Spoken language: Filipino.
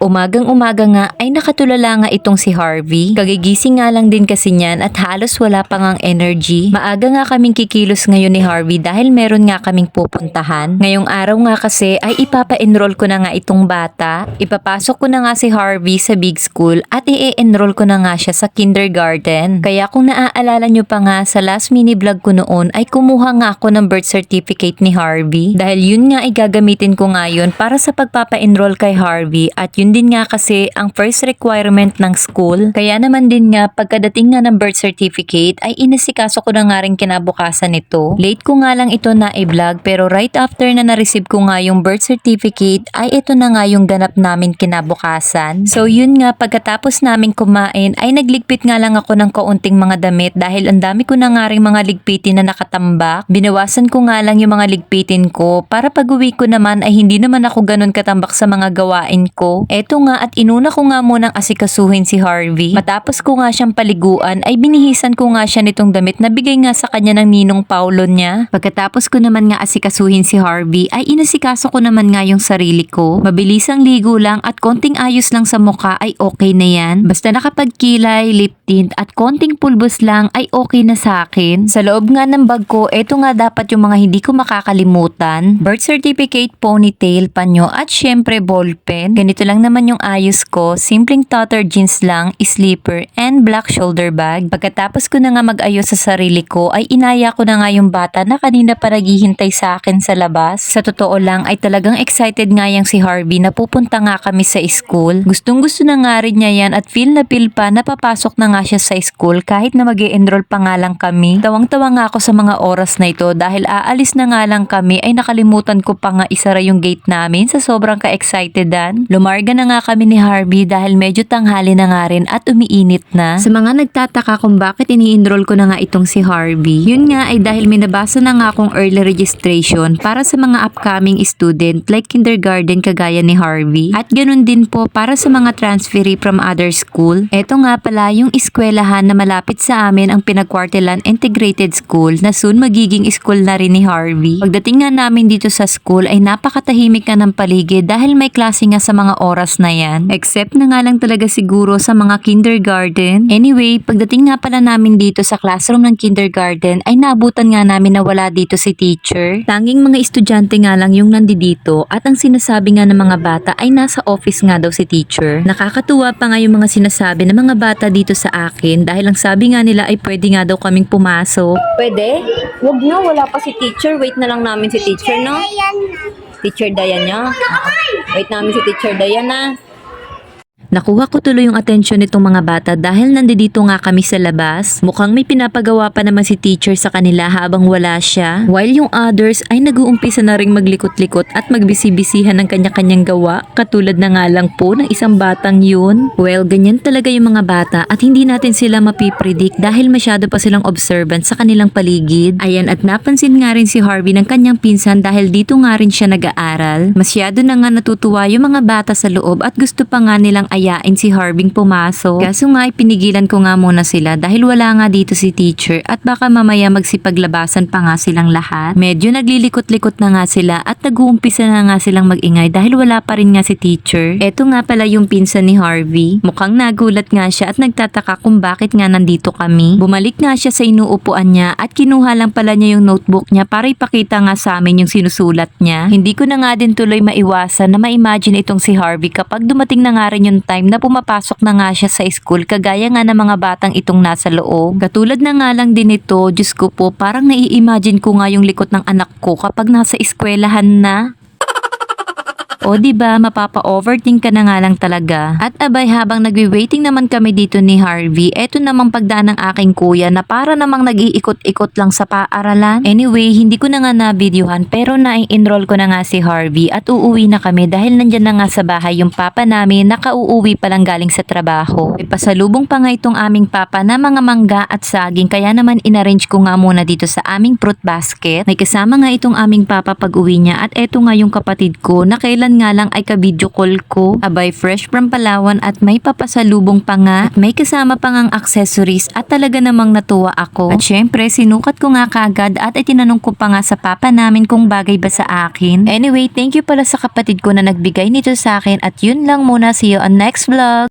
Umagang umaga nga ay nakatulala nga itong si Harvey. Kagigising nga lang din kasi niyan at halos wala pa ngang energy. Maaga nga kaming kikilos ngayon ni Harvey dahil meron nga kaming pupuntahan. Ngayong araw nga kasi ay ipapa-enroll ko na nga itong bata. Ipapasok ko na nga si Harvey sa big school at i-enroll ko na nga siya sa kindergarten. Kaya kung naaalala nyo pa nga sa last mini vlog ko noon ay kumuha nga ako ng birth certificate ni Harvey. Dahil yun nga ay gagamitin ko ngayon para sa pagpapa-enroll kay Harvey at yun din nga kasi ang first requirement ng school. Kaya naman din nga pagkadating nga ng birth certificate ay inasikaso ko na nga rin kinabukasan nito. Late ko nga lang ito na i-vlog pero right after na na-receive ko nga yung birth certificate ay ito na nga yung ganap namin kinabukasan. So yun nga pagkatapos namin kumain ay nagligpit nga lang ako ng kaunting mga damit dahil ang dami ko na nga rin mga ligpitin na nakatambak. Binawasan ko nga lang yung mga ligpitin ko para pag uwi ko naman ay hindi naman ako ganun katambak sa mga gawain ko. Eto nga at inuna ko nga munang asikasuhin si Harvey. Matapos ko nga siyang paliguan ay binihisan ko nga siya nitong damit na bigay nga sa kanya ng ninong Paulo niya. Pagkatapos ko naman nga asikasuhin si Harvey ay inasikaso ko naman nga yung sarili ko. Mabilisang ligo lang at konting ayos lang sa mukha ay okay na yan. Basta nakapagkilay, lip tint at konting pulbos lang ay okay na sa akin. Sa loob nga ng bag ko, eto nga dapat yung mga hindi ko makakalimutan. Birth certificate, ponytail, panyo at syempre ballpen. Ganito lang naman yung ayos ko. Simpleng tutter jeans lang, slipper and black shoulder bag. Pagkatapos ko na nga mag-ayos sa sarili ko ay inaya ko na nga yung bata na kanina pa naghihintay sa akin sa labas. Sa totoo lang ay talagang excited nga yang si Harvey na pupunta nga kami sa school. Gustong gusto na nga rin niya yan at feel na feel pa na papasok na nga siya sa school kahit na mag enroll pa nga lang kami. Tawang-tawa nga ako sa mga oras na ito dahil aalis na nga lang kami ay nakalimutan ko pa nga isara yung gate namin sa sobrang ka-excitedan. Lumarga na nga kami ni Harvey dahil medyo tanghali na nga rin at umiinit na. Sa mga nagtataka kung bakit ini-enroll ko na nga itong si Harvey, yun nga ay dahil minabasa na nga akong early registration para sa mga upcoming student like kindergarten kagaya ni Harvey. At ganun din po para sa mga transferee from other school. Ito nga pala yung eskwelahan na malapit sa amin ang Pinagkwartelan Integrated School na soon magiging school na rin ni Harvey. Pagdating nga namin dito sa school ay napakatahimik nga ng paligid dahil may klase nga sa mga oras na yan. Except na nga lang talaga siguro sa mga kindergarten. Anyway, pagdating nga pala namin dito sa classroom ng kindergarten ay naabutan nga namin na wala dito si teacher. Tanging mga estudyante nga lang yung nandito at ang sinasabi nga ng mga bata ay nasa office nga daw si teacher. Nakakatuwa pa nga yung mga sinasabi ng mga bata dito sa akin dahil ang sabi nga nila ay pwede nga daw kaming pumasok. Pwede? Wag na, wala pa si teacher. Wait na lang namin si teacher, no? Teacher Diana. Wait namin si teacher Diana. Nakuha ko tuloy yung atensyon nitong mga bata dahil nandito nga kami sa labas. Mukhang may pinapagawa pa naman si teacher sa kanila habang wala siya. While yung others ay nag-uumpisa na ring maglikot-likot at magbisi-bisihan ng kanya-kanyang gawa. Katulad na nga lang po ng isang batang yun. Well, ganyan talaga yung mga bata at hindi natin sila mapipredict dahil masyado pa silang observant sa kanilang paligid. Ayan at napansin nga rin si Harvey ng kanyang pinsan dahil dito nga rin siya nag-aaral. Masyado na nga natutuwa yung mga bata sa loob at gusto pa nga nilang ayain si Harbing pumasok. Kaso nga ay pinigilan ko nga muna sila dahil wala nga dito si teacher at baka mamaya magsipaglabasan pa nga silang lahat. Medyo naglilikot-likot na nga sila at nag-uumpisa na nga silang magingay dahil wala pa rin nga si teacher. Eto nga pala yung pinsan ni Harvey. Mukhang nagulat nga siya at nagtataka kung bakit nga nandito kami. Bumalik nga siya sa inuupuan niya at kinuha lang pala niya yung notebook niya para ipakita nga sa amin yung sinusulat niya. Hindi ko na nga din tuloy maiwasan na ma-imagine itong si Harvey kapag dumating na nga rin yung time na pumapasok na nga siya sa school kagaya nga ng mga batang itong nasa loob. Katulad na nga lang din ito, Diyos ko po, parang nai-imagine ko nga yung likot ng anak ko kapag nasa eskwelahan na. O ba mapapa-overthink ka na nga lang talaga. At abay habang nagwi-waiting naman kami dito ni Harvey, eto namang pagdaan ng aking kuya na para namang nag-iikot-ikot lang sa paaralan. Anyway, hindi ko na nga na-videohan pero na-enroll ko na nga si Harvey at uuwi na kami dahil nandyan na nga sa bahay yung papa namin na kauuwi pa lang galing sa trabaho. May pasalubong pa nga itong aming papa na mga mangga at saging kaya naman inarrange ko nga muna dito sa aming fruit basket. May kasama nga itong aming papa pag uwi niya at eto nga yung kapatid ko na kailan nga lang ay ka-video call ko. Abay, fresh from Palawan at may papasalubong pa nga. At may kasama pa ngang accessories at talaga namang natuwa ako. At syempre, sinukat ko nga kagad at itinanong ko pa nga sa papa namin kung bagay ba sa akin. Anyway, thank you pala sa kapatid ko na nagbigay nito sa akin at yun lang muna. See you on next vlog.